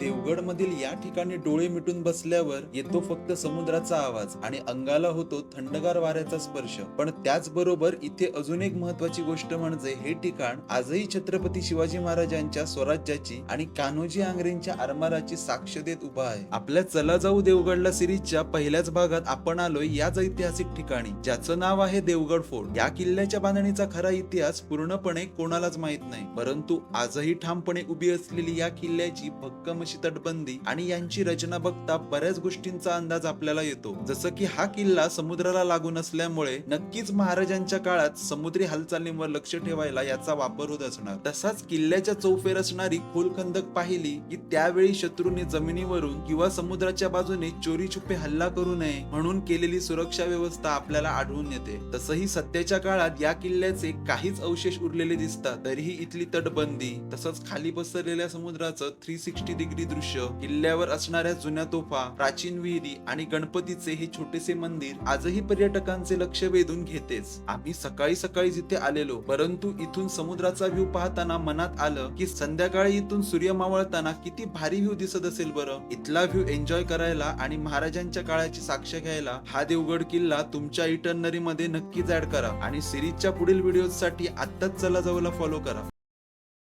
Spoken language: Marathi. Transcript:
देवगड मधील या ठिकाणी डोळे मिटून बसल्यावर येतो फक्त समुद्राचा आवाज आणि अंगाला होतो थंडगार वाऱ्याचा स्पर्श. पण त्याचबरोबर इथे अजून एक महत्वाची गोष्ट म्हणजे हे ठिकाण आजही छत्रपती शिवाजी महाराजांच्या स्वराज्याची आणि कान्होजी आंग्रेंच्या आरमाराची साक्ष देत उभा आहे. आपल्या चला जाऊ देवगडला सिरीजच्या पहिल्याच भागात आपण आलोय याच ऐतिहासिक ठिकाणी ज्याचं नाव आहे देवगड फोर्ट. या किल्ल्याच्या बांधणीचा खरा इतिहास पूर्णपणे कोणालाच माहीत नाही परंतु आजही ठामपणे उभी असलेली या किल्ल्याची भक्कम अशी तटबंदी आणि यांची रचना बघता बऱ्याच गोष्टींचा अंदाज आपल्याला येतो. जसं की हा किल्ला समुद्राला लागून असल्यामुळे नक्कीच महाराजांच्या काळात समुद्री हालचालींवर लक्ष ठेवायला याचा वापर होत असणार. तसाच किल्ल्याच्या चौफेर असणारी खोल खंदक पाहिली की त्यावेळी शत्रूने जमिनीवरून किंवा समुद्राच्या बाजूने चोरी छुपे हल्ला करू नये म्हणून केलेली सुरक्षा व्यवस्था आपल्याला आढळून येते. तसंही सध्याच्या काळात या किल्ल्याचे काहीच अवशेष उरलेले दिसतात तरीही इथली तटबंदी तसंच खाली पसरलेल्या समुद्राचं थ्री सिक्स्टी डिग्री दृश्य किल्ल्यावर असणाऱ्या जुन्या तोफा प्राचीन विहिरी आणि गणपतीचे हे छोटेसे मंदिर आजही पर्यटकांचे लक्ष वेधून घेतेच. आम्ही सकाळी सकाळी जिथे आलेलो परंतु इथून समुद्राचा व्ह्यू पाहताना मनात आलं की संध्याकाळी इथून सूर्य मावळताना किती भारी व्ह्यू दिसत असेल बरं. इथला व्ह्यू एन्जॉय करायला आणि महाराजांच्या काळाची साक्ष घ्यायला हा देवगड किल्ला तुमच्या इटर्नरी मध्ये नक्कीच ऍड करा. आणि सिरीजच्या पुढील व्हिडिओ साठी आत्ताच चला जाऊला फॉलो करा.